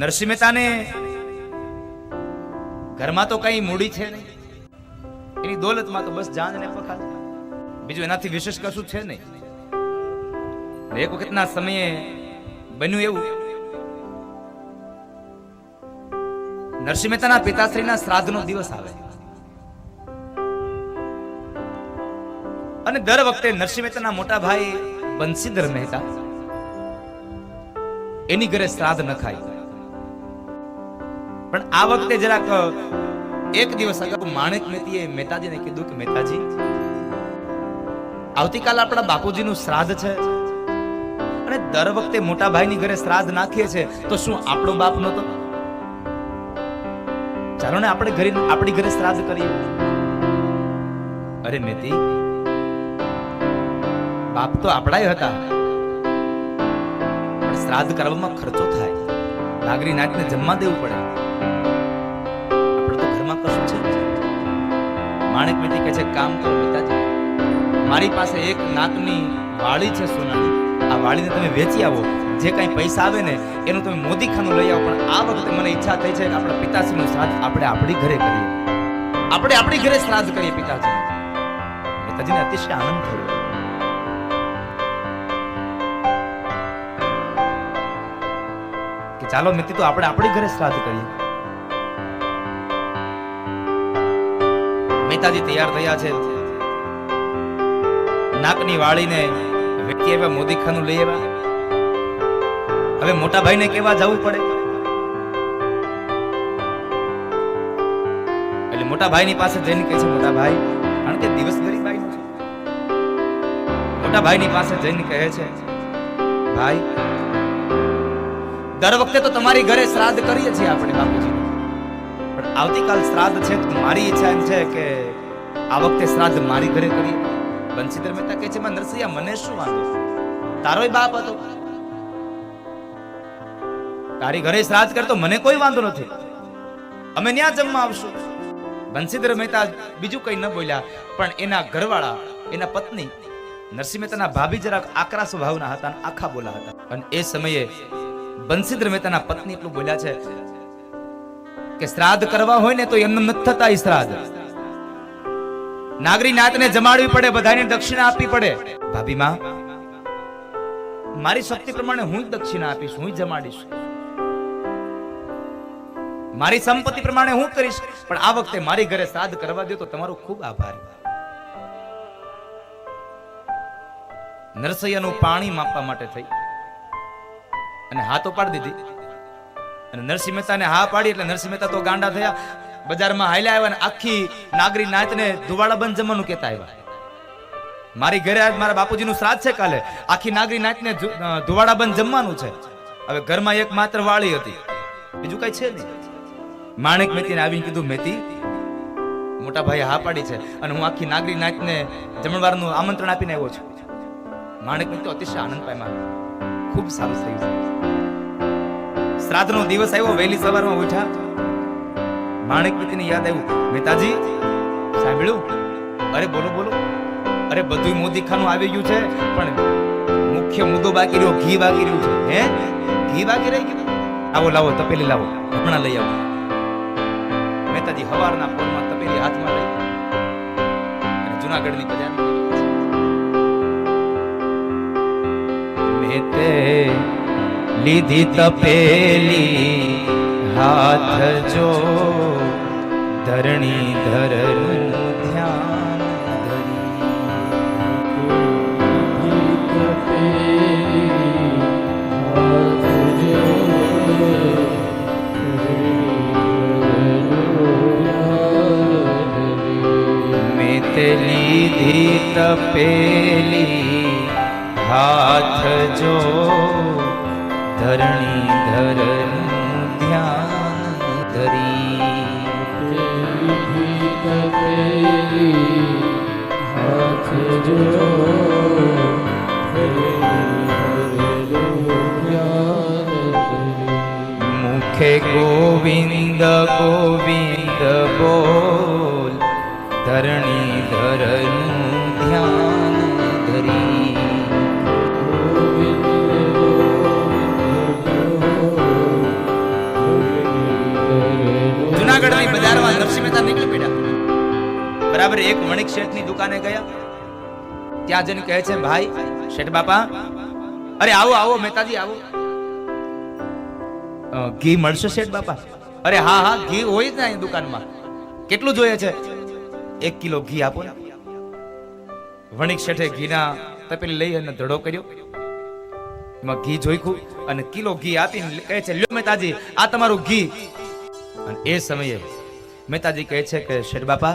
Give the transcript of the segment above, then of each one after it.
નરસિંહ મહેતાને ઘરમાં તો કઈ મૂડી છે નહીં. એની દોલતમાં તો બસ જાન ને પખાત બીજું એનાથી વિશેષ કશું છે નહીં. એક વખતના સમયે બન્યું એવું. નરસિંહ મહેતાના પિતાશ્રીના શ્રાદ્ધનો દિવસ આવે. અને દર વખતે નરસિંહ મહેતાના મોટા ભાઈ બંસીધર મહેતા એની ઘરે શ્રાદ્ધ ન ખાય. પણ આ વખતે જરાક એક દિવસ અગાઉ માણેક મેતીએ મહેતાજીને કીધું કે, મહેતાજી, આવતીકાલ આપણા બાપુજીનું શ્રાદ્ધ છે અને દર વખતે મોટા ભાઈની ઘરે શ્રાદ્ધ નાખીએ છે, તો શું આપણો બાપ નહોતો? ચાલો ને આપણે ઘરે, આપણી ઘરે શ્રાદ્ધ કરીએ. અરે મેતી, બાપ તો આપણા હતા. પણ શ્રાદ્ધ કરવામાં ખર્ચો થાય. નાગરી નાતને જમવા દેવું પડે. માણેક મેથી કહે છે, કામ કરો પિતાજી. મારી પાસે એક નાકની વાળી છે સોનાની. આ વાળીને તમે વેચી આવો. જે કાંઈ પૈસા આવે ને, એનું તમે મોદી ખાનું લઈ આવો. પણ આ વખતે મને ઈચ્છા થઈ છે કે આપણા પિતાશ્રીનો શ્રાદ્ધ આપણે આપણી ઘરે કરીએ. આપણે આપણી ઘરે શ્રાદ્ધ કરીએ પિતાજી. પિતાજીને અતિશય આનંદ થયો. ચાલો મિત્ર તો આપણે આપણી ઘરે શ્રાદ્ધ કરીએ. મહેતાજી તૈયાર થયા છે. નાકની વાળીને વ્યક્તિ એવા મોદીખાનું લઈ આવ્યા. હવે મોટા ભાઈને કેવા જવું પડે? એટલે મોટા ભાઈની પાસે જઈને કહે છે, મોટા ભાઈ, કારણ કે દિવસ ગરીબાઈ છે. મોટા ભાઈની પાસે જઈને કહે છે, ભાઈ, દર વખતે તો તમારી ઘરે શ્રાદ્ધ કરીએ છીએ આપણે, બાપુજી. પણ આવતીકાલ શ્રાદ્ધ છે મારી ઈચ્છા એમ છે કે આ વખતે શ્રાદ્ધ મારી ઘરે કરીએ. બંસીધર મહેતા કહે છે, માં નરસિંહા, મને શું વાંધો? તારોય બાપ હતો. તારી ઘરે શ્રાદ્ધ કરતો મને કોઈ વાંધો નથી. અમે ત્યાં જમવા આવશું. બંસીધર મહેતા બીજું કઈ ન બોલ્યા, પણ એના ઘરવાળા, એના પત્ની નરસિંહ મહેતાના ભાભી જરાક આકરા સ્વભાવના હતા આખા બોલા હતા. અને એ સમયે બંસીધર મહેતાના પત્ની એટલું બોલ્યા છે કે શ્રાદ્ધ કરવા હોય ને તો એમને નથી થતા શ્રાદ્ધ. નાગરી નાતને જમાડવી પડે, બધાને દક્ષિણા આપવી પડે. ભાભી માં, મારી શક્તિ પ્રમાણે હું જ દક્ષિણા આપીશ, હું જ જમાડીશ. મારી સંપત્તિ પ્રમાણે હું કરીશ, પણ આ વખતે મારી ઘરે શ્રાદ્ધ કરવા દો તો તમારો ખૂબ આભાર. નરસૈયાનું પાણી માપવા માટે થઈ. અને હાથો પાડી દીધી. અને નરસિંહ મહેતાને હા પાડી એટલે નરસિંહ મહેતા તો ગાંડા થયા. બજારમાં હાલ્યા આવ્યા અને આખી નાગરી નાચને ધુવાડા બંધ જમવાનું કહેતા આવ્યા. મારી ઘરે આજ મારા બાપુજીનું શ્રાદ્ધ છે કાલે. આખી નાગરી નાચને ધુવાળા બંધ જમવાનું છે. હવે ઘરમાં એક માત્ર વાળી હતી. બીજું કઈ છે નહીં. માણેક મેતીને આવીને કીધું, મેતી, મોટા ભાઈ હા પાડી છે અને હું આખી નાગરી નાચને જમણવારનું આમંત્રણ આપીને આવ્યો છું. માણેક મેતી અતિશય આનંદ પામ્યા. ખૂબ સારું થયું. શ્રાદ્ધનો દિવસ આવ્યો, વહેલી સવારમાં ઉઠ્યા. માણેક મિત્રને યાદ આવ્યું. મહેતાજી, સાંભળ્યું? અરે બોલો બોલો. અરે બધું મોદી ખાનું આવી ગયું છે, પણ મુખ્ય મુદ્દો બાકી રહ્યો, ઘી બાકી રહ્યું છે. હે? ઘી બાકી રહી ગયું? આવો, લાવો, તપેલી લાવો હમણાં લઈ આવો. મહેતાજી હવારના પોરમાં તપેલી હાથમાં લઈ અને જુનાગઢની બજાર મેં લીધી તપેલી હાથ જો ધરણી ધરનું ધ્યાન લીધી તપેલી હાથ જો ધરણી ધરનું ધ્યાન ધરી. મુખે ગોવિંદ ગોવિંદ નીકળી પડ્યા. બરાબર, એક વણિક શેઠની દુકાને ગયા. ત્યાં જઈને કહે છે, ભાઈ, શેઠ બાપા, અરે આવો આવો, મહેતાજી, આવો. ઘી મળશે શેઠ બાપા? અરે હા હા, ઘી હોય જ ને અહીં દુકાનમાં. કેટલું જોઈએ છે? એક કિલો ઘી આપો વણિક શેઠે ઘીના તપેલી લઈ અને ધડો કર્યો. એમાં ઘી જોઈખું અને કિલો ઘી આપીને કહે છે, લ્યો મહેતાજી, આ તમારું ઘી. અને એ સમયે મહેતાજી કહે છે કે શેઠ બાપા,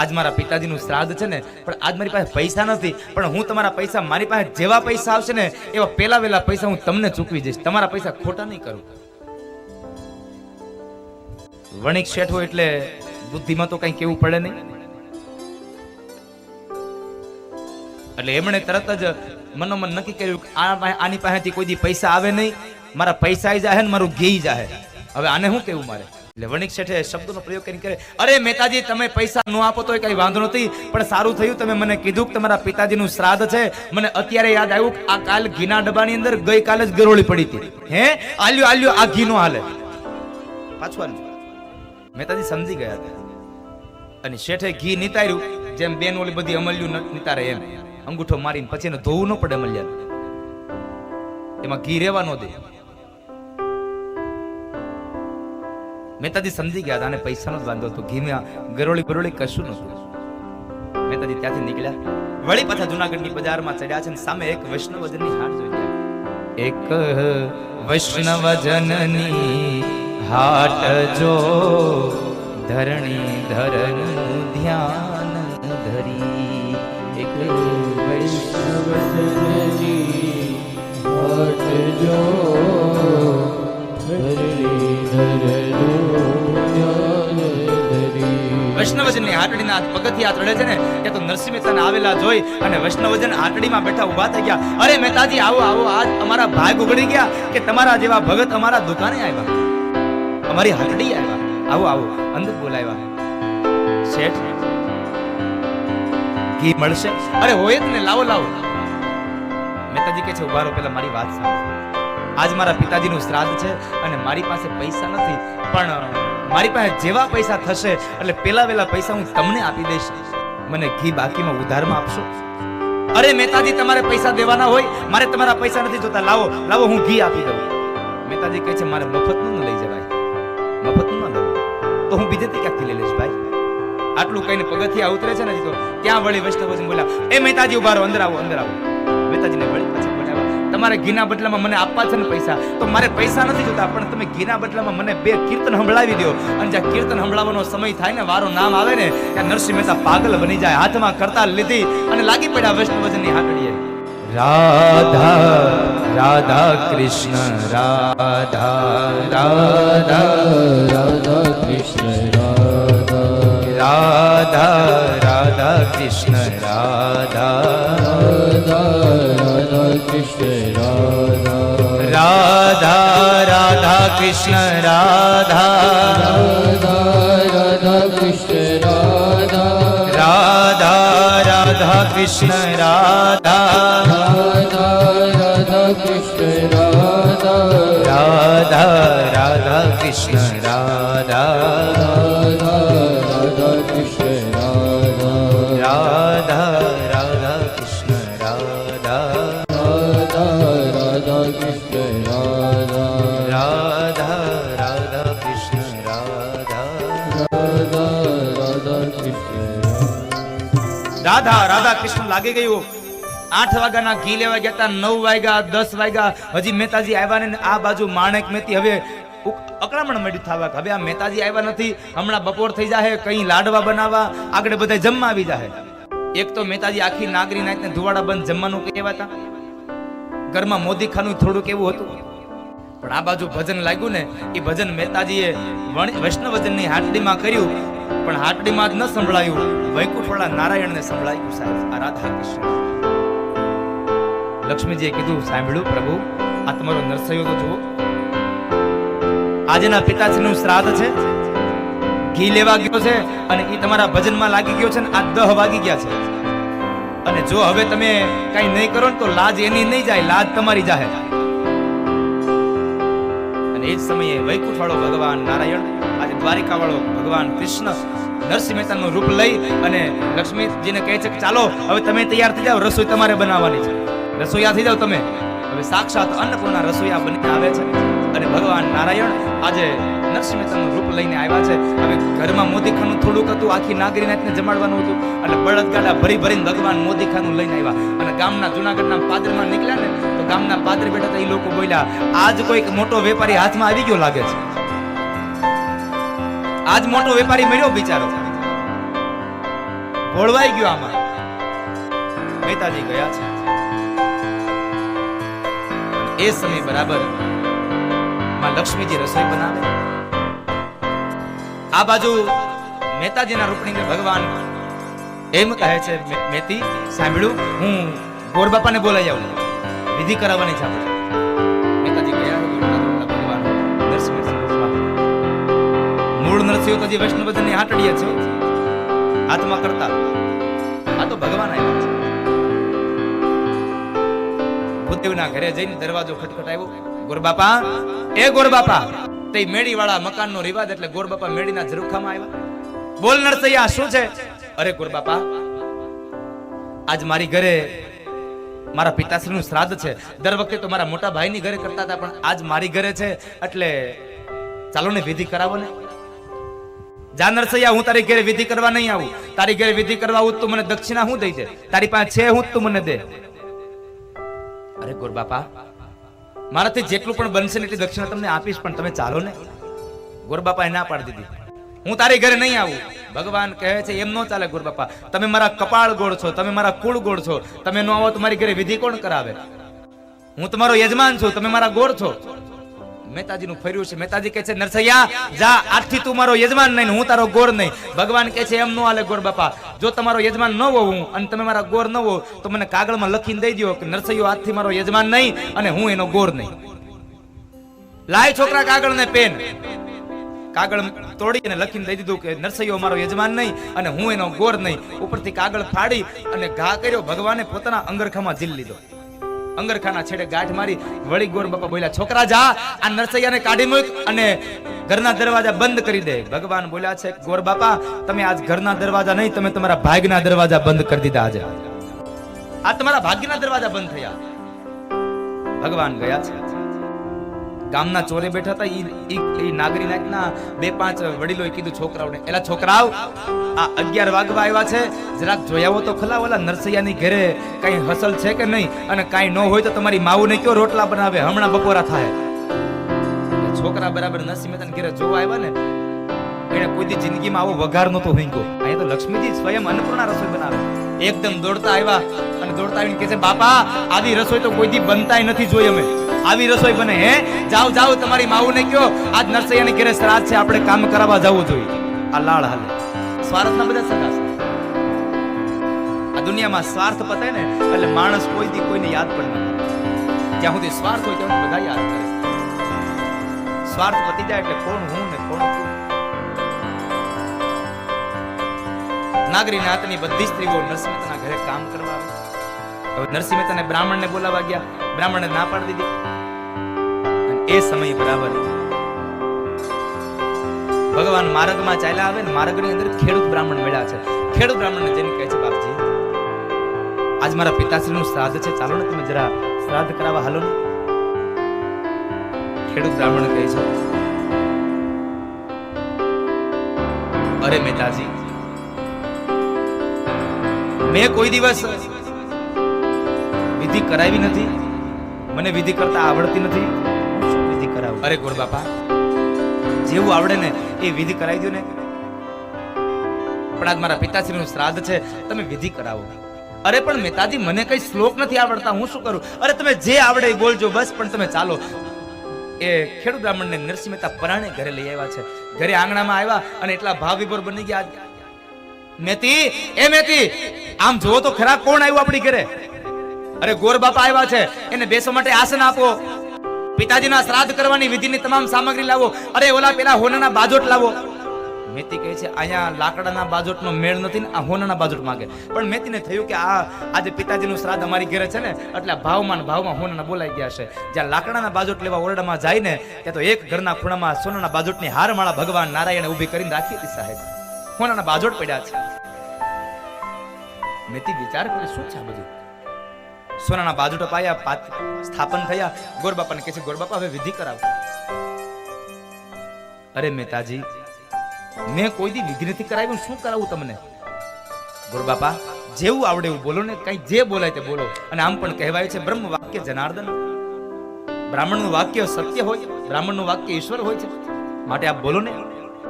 આજ મારા પિતાજીનું શ્રાદ્ધ છે ને, પણ આજ મારી પાસે પૈસા નથી, પણ હું તમારા પૈસા મારી પાસે જેવા પૈસા આવશે ને, એવા પેલા વેલા પૈસા હું તમને ચૂકવી દઈશ. તમારા પૈસા ખોટા નહીં કરું. વણિક શેઠો એટલે બુદ્ધિમાં તો કઈ કેવું પડે નહીં. એટલે એમણે તરત જ મનોમન નક્કી કર્યું કે આ આની પાસેથી કોઈ દી પૈસા આવે નહીં, મારા પૈસા જાય ને મારું ઘી જાય હવે આને શું કેવું મારે? એટલે વણિક શેઠે શબ્દનો પ્રયોગ કરીને કરે અરે મહેતાજી, તમે પૈસા ન આપો તો કઈ વાંધો નથી, પણ સારું થયું તમે મને કીધું કે તમારા પિતાજીનું શ્રાદ્ધ છે. મને અત્યારે યાદ આવ્યું આ કાલ ઘીના ડબ્બાની અંદર ગઈ જ ગરોળી પડી હતી. હે? આલ્યો આલ્યો, આ ઘી નો હાલે. પાછું આલ્યું. સમજી ગયા હતા. અને શેઠે ઘી નિતાર્યું, જેમ બેન ઓલી બધી અમલ્યું નિતારે એમ. અંગૂઠો મારીને પછી એને ધોવું ન પડે અમલ્યા એમાં ઘી રહેવા ન દે. મહેતાજી સમજી ગયા હતા અને પૈસાનો જ વાંધો હતો. ઘીમાં ગરોળી બરોળી કશું નહોતું. મહેતાજી ત્યાંથી નીકળ્યા. વળી પાછા જુનાગઢની બજારમાં ચડ્યા છે અને સામે એક વૈષ્ણવજનની હાર જોઈ ગયા એક વૈષ્ણવજનની હાટ જો ધરણી ધરણ ધ્યાન ધરી. એક વૈષ્ણવજનની હાટ જો ધરણું વૈષ્ણવજનની આટડીના પગથિયા ચડે છે ને એ તો નરસિંહ મહેતાને આવેલા જોઈ અને વૈષ્ણવજન આટડીમાં બેઠા ઊભા થઈ ગયા. અરે મહેતાજી, આવો આવો, આજ અમારા ભાગ ઉગડી ગયા કે તમારા જેવા ભગત અમારા દુકાને આવ્યા? અમારી હાટડી આવ્યા. આવો આવો, અંદર બોલાવ્યા. શેઠ, ઘી મળશે? અરે હોય જ ને, લાવો લાવો. મહેતાજી કહે છે, ઉભારો પેલા મારી વાત સાંભળો. આજ મારા પિતાજીનું શ્રાદ્ધ છે અને મારી પાસે પૈસા નથી, પણ મારી પાસે જેવા પૈસા થશે, એટલે પેલા વેલા પૈસા હું તમને આપી દઈશ. મને ઘી બાકીમાં ઉધારમાં આપશો? અરે મહેતાજી, તમારે પૈસા દેવાના હોય, મારે તમારા પૈસા નથી જોતા. લાવો લાવો, હું ઘી આપી દઉં. મહેતાજી કહે છે, મારે મફતનું લઈ જવાય. મફતનું ન લઉં? તો હું બીજેથી ક્યાંથી લઈ લઈશ ભાઈ? આટલું કહીને પગથિયા ઉતરે છે ને તો. ત્યાં વળી વૈષ્ણવજી બોલ્યા, એ મહેતાજી, ઊભા રહો, અંદર આવો અંદર આવો. મહેતાજીને વળી પાછા તમારે ઘીના બદલામાં મને આપવા છે ને પૈસા? તો મારે પૈસા નથી જોતા, પણ તમે ઘીના બદલામાં મને બે કીર્તન સંભળાવી દો. અને જ્યાં કીર્તન સંભળાવવાનો સમય થાય ને, વારો નામ આવે ને, ત્યાં નરસિંહ મહેતા પાગલ બની જાય, હાથમાં કરતાલ લીધી અને લાગી પડ્યા વૈષ્ણવજનની હાકડીએ રાધા રાધા કૃષ્ણ, રાધા રાધા રાધા કૃષ્ણ, રાધા રાધા રાધા કૃષ્ણ, રાધા. રાધા રાધા કૃષ્ણ રાધા રાધા કૃષ્ણ રાધા રાધા રાધા કૃષ્ણ રાધા રાધા રાધા કૃષ્ણ રાધા રાધા રાધા કૃષ્ણ રાધા કૃષ્ણ લાગી ગયું. આઠ વાગ્યાના ઘી લેવા ગયા હતા, નવ વાગ્યા, દસ વાગ્યા. હજી મહેતાજી આવ્યા ને આ બાજુ માણેક મેતી હવે અકળામણ મળ્યું થવા હવે આ મહેતાજી આવ્યા નથી. હમણાં બપોર થઈ જાહે, કઈ લાડવા બનાવવા આગળ બધા જમવા આવી જાહે. એક તો મહેતાજી આખી નાગરી નાઈટ ધુવાડા બંધ જમવાનું કહેવાતા. ઘરમાં મોદી ખાનું થોડુંક એવું હતું. પણ આ બાજુ ભજન લાગ્યું ને એ ભજન મહેતાજીએ વૈષ્ણવજનની હાટડીમાં કર્યું, પણ હાટડીમાં જ ન સંભળાયું. વૈકુંઠવાળા નારાયણને સંભળાયું સાહેબ, આ રાધા કૃષ્ણ લક્ષ્મીજીએ કીધું, સાંભળ્યું પ્રભુ, આ તમારો નરસૈયો તો જુઓ. આજના પિતાશ્રીનું શ્રાદ્ધ છે. ઘી લેવા ગયો છે અને એ તમારા ભજનમાં લાગી ગયો છે ને, આ દહ વાગી ગયા છે. અને જો હવે તમે કઈ નહીં કરો ને, તો લાજ એની નહીં જાય, લાજ તમારી જાહે. અને એ જ સમયે વૈકુંઠ વાળો ભગવાન નારાયણ, આજે દ્વારિકા વાળો ભગવાન કૃષ્ણ, નરસિંહ મહેતાનું રૂપ લઈ અને લક્ષ્મીજીને કહે છે કે ચાલો, હવે તમે તૈયાર થઈ જાઓ, રસોઈ તમારે બનાવવાની છે. રસોઈયા થઈ જાઓ તમે. હવે સાક્ષાત અન્નપૂર્ણા રસોઈયા બની આવે છે. અને ભગવાન નારાયણ આજે નરસિંહ મહેતાનું રૂપ લઈને આવ્યા છે. હવે ઘરમાં મોદીખાનું થોડુંક હતું, આખી નાગરીનાથને જમાડવાનું હતું. એટલે બળદગાડા ભરી ભરીને ભગવાન મોદીખાનું લઈને આવ્યા. અને ગામના જુનાગઢના પાદરમાં નીકળ્યા ને ગામના પાદરી બેઠા હતા એ લોકો બોલ્યા, આજ કોઈક મોટો વેપારી હાથમાં આવી ગયો લાગે છે. આજ મોટો વેપારી મળ્યો બિચારો. ભોળવાઈ ગયો આમાં. મહેતાજી ગયા છે. એ સમય બરાબરમાં લક્ષ્મીજી રસોઈ બનાવે. આ બાજુ મહેતાજીના રૂપની ભગવાન એમ કહે છે, "મે- મેતી, સાંભળ્યું? હું ગોર બાપાને બોલાઈ આવું. વિધિ કરાવવાની છે આપણે. મહેતાજી ગયા ઘરે જઈને દરવાજો ખટખટાવ્યો ગોરબાપા, એ ગોરબાપા, તે મેડી વાળા મકાનનો રિવાજ એટલે ગોરબાપા મેડીના ઝરૂખામાં આવ્યા બોલ નરસૈયા, શું છે? અરે ગોરબાપા, આજ મારી ઘરે મારા પિતાશ્રીનું શ્રાદ્ધ છે. દર વખતે તો મારા મોટા ભાઈની ઘરે કરતા હતા, પણ આજ મારી ઘરે છે. એટલે ચાલો ને વિધિ કરાવો ને. જાનર સૈયા હું તારી ઘરે વિધિ કરવા નહીં આવું. તારી ઘરે વિધિ કરવા આવું તો મને દક્ષિણા હું દઈ દે? તારી પાસે છે હું તું મને દે. અરે ગોરબાપા મારાથી જેટલું પણ બનશે ને એટલી દક્ષિણા તમને આપીશ, પણ તમે ચાલો ને. ગોરબાપાએ ના પાડી દીધી. હું તારી ઘરે નહીં આવું. ભગવાન કહે છે, એમ નો ચાલે ગુરુ બાપા તમે મારા કપાળ ગોળ છો, તમે મારા કુળ ગોળ છો. તમે નો આવો તો મારી ઘરે વિધિ કોણ કરાવે? હું તમારો યજમાન છું, તમે મારા ગોળ છો. મહેતાજીનું ફર્યું છે. મહેતાજી કહે છે, નરસૈયા, જા, આજથી તું મારો યજમાન નહીં હું તારો ગોર નહીં. ભગવાન કહે છે, એમ નો હાલે ગોર બાપા જો તમારો યજમાન ન હોવ હું અને તમે મારા ગોર ન હો તો મને કાગળમાં લખીને દઈ દો કે નરસૈયો, આજથી મારો યજમાન નહીં અને હું એનો ગોર નહીં. લાય છોકરા કાગળ ને પેન. કાગળ તોડી અને લખીને દઈ દીધું કે નરસૈયો મારો યજમાન નહીં અને હું એનો ગોર નહીં. ઉપરથી કાગળ ફાડી અને ઘા કર્યો. ભગવાને પોતાના અંગરખામાં ઝીલ લીધો. અંગરખાના છેડે ગાંઠ મારી. વળી ગોર બાપા બોલ્યા, છોકરા જા, આ નરસૈયાને કાઢી મૂક અને ઘરના દરવાજા બંધ કરી દે. ભગવાન બોલ્યા છે, ગોર બાપા, તમે આજ ઘરના દરવાજા નહીં, તમે તમારા ભાગના દરવાજા બંધ કરી દીધા આજે આ તમારા ભાગ્યના દરવાજા બંધ થયા. ભગવાન ગયા છે. ગામના ચોરે બેઠા હતા, ઈ નાગરી નાયકના બે પાંચ વડીલોએ કીધું છોકરાઓને, એલા છોકરાઓ, આ અગિયાર વાગવા આવ્યા છે, જરાક જોયાવો તો ખલા ઓલા નરસૈયાની ઘરે કઈ હસલ છે કે નહીં? અને કાંઈ ન હોય તો તમારી માવુને કયો રોટલા બનાવે? હમણાં બપોરા થાય. છોકરા બરાબર નરસિંહ મહેતાના ઘરે જોવા આવ્યા ને, એને કોઈ જિંદગીમાં આવો વઘાર નતો હિંગો અહીંયા તો લક્ષ્મીજી સ્વયં અન્નપૂર્ણા રસોઈ બનાવે. એકદમ દોડતા આવ્યા અને દોડતા આવીને કહે છે, બાપા આવી રસોઈ તો કોઈ દી બનતાય નથી જોઈ અમે. આવી રસોઈ બને, હે? જાઓ જાઓ, તમારી માવુને કયો આજ નરસૈયાની ઘરે શ્રાદ્ધ છે, આપણે કામ કરાવવા જવું જોઈએ. આ લાળ હાલે. સ્વાર્થના બધા સગા આ દુનિયામાં સ્વાર્થ પતાય ને, એટલે માણસ કોઈ દી કોઈને યાદ પણ ન જ્યાં સુધી સ્વાર્થ હોય ત્યાં બધા યાદ કરે. સ્વાર્થ પતી જાય એટલે કોણ હું ને કોણ તું? નાગરી નાતની બધી સ્ત્રીઓ નરસિંહ મહેતાના ઘરે કામ કરવા આવે. હવે નરસિંહ મહેતાને બ્રાહ્મણને બોલાવા ગયા. બ્રાહ્મણને ના પાડી દીધી. એ સમય બરાબર ભગવાન માર્ગમાં ચાલ્યા આવે ને માર્ગની અંદર ખેડૂત બ્રાહ્મણ મળ્યા છે. ખેડૂત બ્રાહ્મણને જેમ કહે છે બાપજી, આજ મારા પિતાશ્રીનું શ્રાદ્ધ છે. ચાલો ને તમે જરા શ્રાદ્ધ કરાવવા હાલો ને. ખેડૂત બ્રાહ્મણ કહે છે, અરે મહેતાજી, મેં કોઈ દિવસ વિધિ કરાવી નથી. મને વિધિ કરતા આવડતી નથી. અરે ગોર બાપા. જેવું આવડે ને એ વિધિ કરાવી દો ને. પણ આજ મારા પિતાશ્રીનું શ્રાદ્ધ છે, તમે વિધિ કરાવો. અરે પણ મેતાજી મને કઈ શ્લોક નથી આવડતા, હું શું કરું? અરે તમે જે આવડે એ બોલજો બસ, પણ તમે ચાલો. એ ખેડૂત બ્રાહ્મણને નરસિંહ મહેતા પરાણે ઘરે લઈ આવ્યા છે. ઘરે આંગણામાં આવ્યા અને એટલા ભાવ વિભોર બની ગયા. મેતી, એ મેતી, આમ જોવો તો ખરા કોણ આવ્યું આપણી ઘરે? અરે ગોર બાપા આવ્યા છે, એને બેસવા માટે આસન આપો. પિતાજીના શ્રાદ્ધ કરવાની વિધિની તમામ સામગ્રી લાવો. અરે ઓલા પેલા હોનાના બાજોટ લાવો. મેતી કહે છે, અહીંયા લાકડાના બાજોટનો મેળ નથી ને આ હોનાના બાજોટ માંગે. પણ મેતીને થયું કે આ આજે પિતાજીનું શ્રાદ્ધ અમારી ઘરે છે ને, એટલે ભાવમાં ભાવમાં હોનાના બોલાઈ ગયા છે. જ્યાં લાકડાના બાજોટ લેવા ઓરડામાં જાય ને, ત્યાં તો એક ઘરના ખૂણામાં સોનાના બાજોટની હારમાળા ભગવાન નારાયણે ઊભી કરીને રાખી હતી સાહેબ. હોનાના બાજોટ પડ્યા છે. મેતી વિચાર કરે, શું છે આ બધું? સોનાના બાજુટા પાયા સ્થાપન થયા. ગોરબાપાને કહે છે, ગોરબાપા, હવે વિધિ કરાવ. અરે મહેતાજી, મેં કોઈ દી વિધિ નથી કરાવ્યું શું કરાવું તમને? ગોરબાપા, જેવું આવડે એવું બોલો ને, કઈ જે બોલાય તે બોલો. અને આમ પણ કહેવાય છે, બ્રહ્મ વાક્ય જનાર્દન. બ્રાહ્મણનું વાક્ય સત્ય હોય, બ્રાહ્મણનું વાક્ય ઈશ્વર હોય છે. માટે આપ બોલો ને,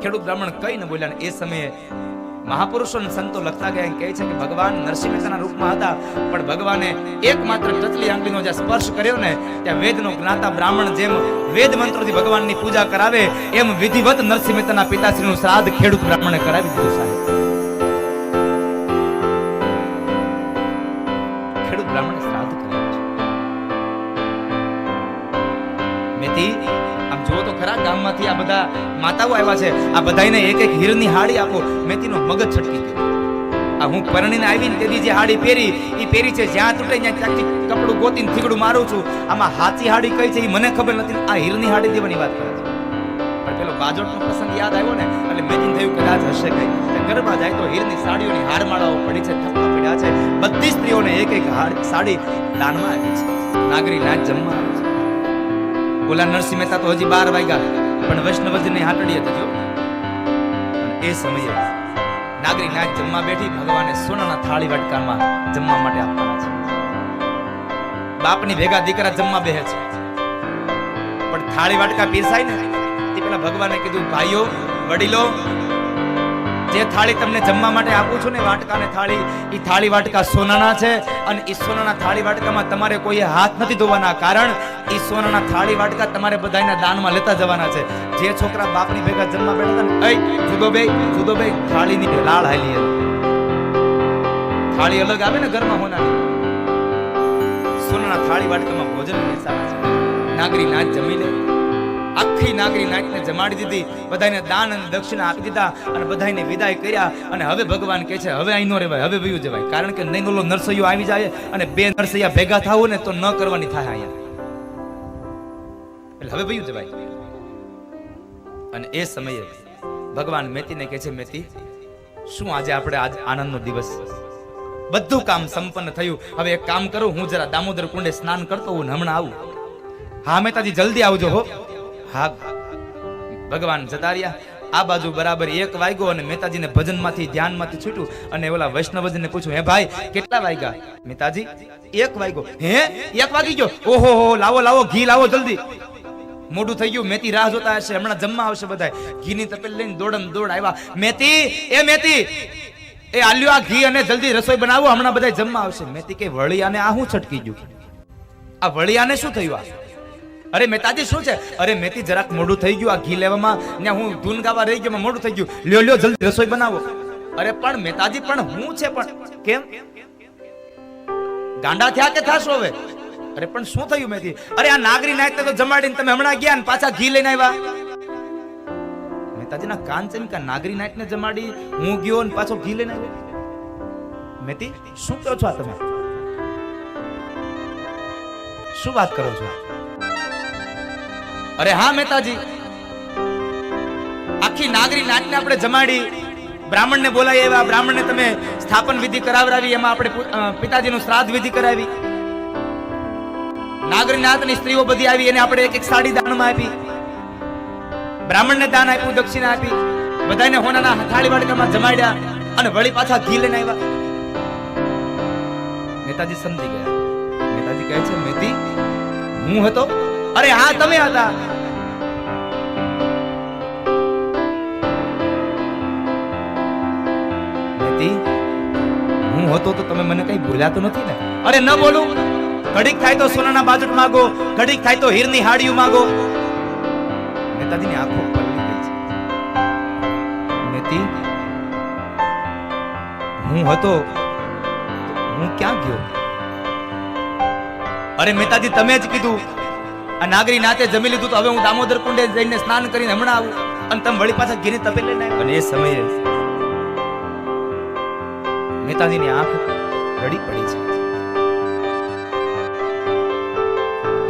ખેડૂત બ્રાહ્મણ કઈ ન બોલ્યા એ સમયે મહાપુરુષો અને સંતો લખતા ગયા એમ કહે છે કે ભગવાન નરસિંહ મહેતાના રૂપમાં હતા, પણ ભગવાને એકમાત્ર ટચલી આંગળીનો જે સ્પર્શ કર્યો ને, ત્યાં વેદનો જ્ઞાતા બ્રાહ્મણ જેમ વેદ મંત્રોથી ભગવાનની પૂજા કરાવે, એમ વિધિવત નરસિંહ મહેતાના પિતાશ્રીનું શ્રાદ્ધ ખેડૂત બ્રાહ્મણે કરાવી દીધું સાહેબ. આમ જુઓ તો ખરા ગામમાંથી આ બધા માતાઓ આવ્યા છે. આ બધાને એક એક હીરની હાડી આપો. મેથીનો મગજ છટકી ગયો. આ હું પરણીને આવીને તેથી જે હાડી પહેરી એ પહેરી છે. જ્યાં તૂટે ત્યાં ત્યાંથી કપડું ગોતીને થીગડું મારું છું. આમાં હાચી હાડી કઈ છે એ મને ખબર નથી. આ હીરની હાડી દેવાની વાત કરે પણ પેલો બાજોટનો યાદ આવ્યો ને, એટલે મેથીને થયું કદાચ હશે કઈ. ગરબા જાય તો હીરની સાડીઓની હારમાળાઓ પડી છે, થપ્પા પડ્યા છે. બધી એક એક હાર- સાડી દાનમાં આવી છે. નાગરી નાચ જમવા ઓલા નરસિંહ મહેતા તો હજી બાર વાગ્યા. પણ વૈષ્ણવજની હાટડી હતી જો. એ સમયે નાગરી નાચ જમવા બેઠી ભગવાને સોનાના થાળી વાટકામાં જમવા માટે આપવાના છે. બાપની ભેગા દીકરા જમવા બેહે છે. પણ થાળી વાટકા પીરસાય ને તે પેલા ભગવાને કીધું, ભાઈઓ, વડીલો, જે થાળી તમને જમવા માટે આપું છું ને, વાટકા ને થાળી એ થાળી વાટકા સોનાના છે. અને એ સોનાના થાળી વાટકામાં તમારે કોઈ હાથ નથી ધોવાના. કારણ એ સોનાના થાળી વાટકા તમારે બધાના દાનમાં લેતા જવાના છે. જે છોકરા બાપની ભેગા જમવા બેઠા હતા ને "એય, જુદો બે જુદો બે થાળીની લાળ હાલી થાળી અલગ આવે ને ઘરમાં હોનાની. સોનાના થાળી વાટકામાં ભોજન બેસાડે છે. નાગરી નાચ જમી લે. આખી નાગરી નાચને જમાડી દીધી. બધાને દાન અને દક્ષિણા આપી દીધા અને બધાને વિદાય કર્યા. અને હવે ભગવાન કહે છે હવે અહીં નો રહેવાય હવે વયું જવાય. કારણ કે નહીં નરસૈયો આવી જાય અને બે નરસૈયા ભેગા થાવું ને તો ન કરવાની થાય અહીંયા. એટલે હવે ભયું જવાય. અને એ સમયે ભગવાન મેતીને કહે છે, મેતી, શું આજે આપણે આજ આનંદનો દિવસ? બધું કામ સંપન્ન થયું. હવે એક કામ કરું, હું જરા દામોદર કુંડે સ્નાન કરતો હું હમણાં આવું. હા, મેતાજી, જલ્દી આવજો હો. હા. ભગવાન જતા આ બાજુ બરાબર એક વાગ્યો અને મેતાજીને ભજનમાંથી ધ્યાનમાંથી છૂટ્યું. અને ઓલા વૈષ્ણવજીને પૂછ્યું, હે ભાઈ, કેટલા વાગ્યા? મહેતાજી એક વાગ્યો. હે? એક વાગી ગયો? ઓહો લાવો લાવો, ઘી લાવો જલ્દી. મોડું થઈ ગયું. મેથી રાહ જોતા હશે. હમણાં જમવા આવશે બધા ઘીની તપેલ લઈને દોડમ દોડ આવ્યા. મેથી, એ મેથી, એ આલ્યો આ ઘી અને જલ્દી રસોઈ બનાવો. હમણાં બધા જમવા આવશે. મેથી કે વળિયાને આ હું છટકી ગયું? આ વળિયાને શું થયું આ? અરે મેતાજી શું છે? અરે મેથી જરાક મોડું થઈ ગયું આ ઘી લેવામાં. ને હું ધૂન ગાવા રહી ગયો મોઢું થઈ ગયું. લ્યો લ્યો, જલ્દી રસોઈ બનાવો. અરે પણ મહેતાજી પણ હું છે પણ? કેમ? ગાંડા થયા કે થાશો હવે? અરે, પણ શું થયું મેથી? અરે, આ નાગરી નાયક તો જમાડીને તમે હમણાં ગયા ને પાછા ઘી લઈને આવ્યા? મહેતાજીના કાન છે કે નાગરી નાયક ને જમાડી, હું ગયો ને પાછો ઘી લઈને આવ્યો? મેથી, શું કહો છો તમે? શું વાત કરો છો? અરે, હા મહેતાજી આખી નાગરી નાચને આપણે જમાડી, બ્રાહ્મણને બોલાવી આવ્યા. બ્રાહ્મણને તમે સ્થાપન વિધિ કરાવરાવી એમાં આપણે પિતાજીનું શ્રાદ્ધ વિધિ કરાવી. નાગરી નાથની સ્ત્રીઓ બધી આવી એને આપણે એક એક સાડી દાનમાં આપી. બ્રાહ્મણને દાન આપ્યું, દક્ષિણા આપી. બધાને હોનાના હથાળી વાડકામાં જમાડ્યા અને વળી પાછા ઘી લઈને આવ્યા. નેતાજી સમજી ગયા. નેતાજી કહે છે, મેતી, હું હતો? અરે હા, તમે હતા. મેતી, હું હતો તો તમે મને કઈ ભૂલ્યા તો નથી ને? અરે, ન બોલું. ઘડીક થાય તો સોનાના બાજુટ માંગો, ઘડીક થાય તો હીરની હાડીયું માંગો. નેતાજીની આંખો પલળી ગઈ છે. નેતી, હું હતો, હું ક્યાં ગયો? અરે મહેતાજી તમે જ કીધું. આ નાગરી નાતે જમી લીધું તો હવે હું દામોદર કુંડે જઈને સ્નાન કરીને હમણાં આવું અને તમે વળી પાછા ગીરી તપે લઈને. અને એ સમયે મહેતાજીની આંખ રડી પડી છે.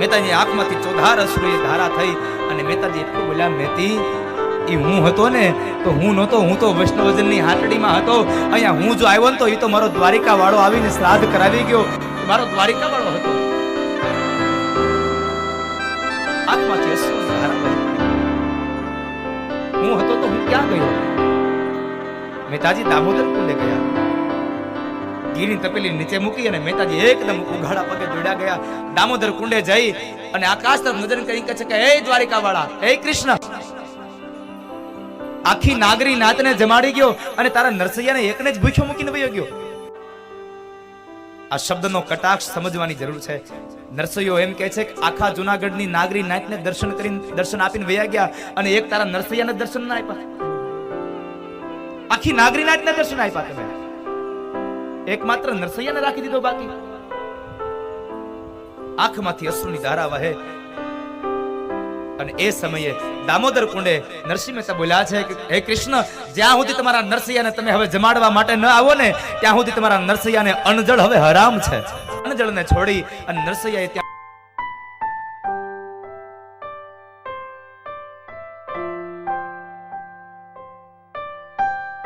મહેતાજી આંખમાંથી ચોધાર અશ્રુએ ધારા થઈ અને મહેતાજી એટલું બોલ્યા મહેતી એ હું હતો ને, તો હું નહોતો, હું તો વૈષ્ણવજનની હાટડીમાં હતો. અહીંયા હું જો આવ્યો ને તો એ તો મારો દ્વારિકા વાળો આવીને શ્રાદ્ધ કરાવી ગયો. મારો દ્વારિકા વાળો હતો. આંખમાંથી અશ્રુ ધારા હું હતો તો હું ક્યાં ગયો? મહેતાજી દામોદર કુંડે ગયા. ગીરની તપેલી નીચે મૂકી અને મહેતાજી એકદમ ઉઘાડા પગે દોડ્યા ગયા. દામોદર કુંડે જઈ અને આકાશ તરફ નજર કરી કહે છે કે, હે દ્વારિકા વાળા હે કૃષ્ણ. આખી નાગરી નાતને જમાડી ગયો અને તારા નરસૈયાને એકને જ ભૂખ્યો મૂકીને વયો ગયો. આ શબ્દનો કટાક્ષ સમજવાની જરૂર છે. નરસૈયો એમ કહે છે કે, આખા જુનાગઢની નાગરી નાતને દર્શન કરીને દર્શન આપીને વયા ગયા અને એક તારા નરસૈયાને દર્શન ના આપ્યા. આખી નાગરી નાતને દર્શન આપ્યા તમે. એકમાત્ર નરસૈયાને રાખી દીધો બાકી. આંખમાંથી અશ્રુની ધારા વહે. અને એ સમયે દામોદર કુંડે નરસિંહ મહેતા બોલ્યા છે કે, હે કૃષ્ણ, જ્યાં સુધી તમારા નરસૈયાને તમે હવે જમાડવા માટે ન આવો ને, ત્યાં સુધી તમારા નરસૈયાને અણજળ હવે હરામ છે. અણજળને છોડી અને નરસૈયાએ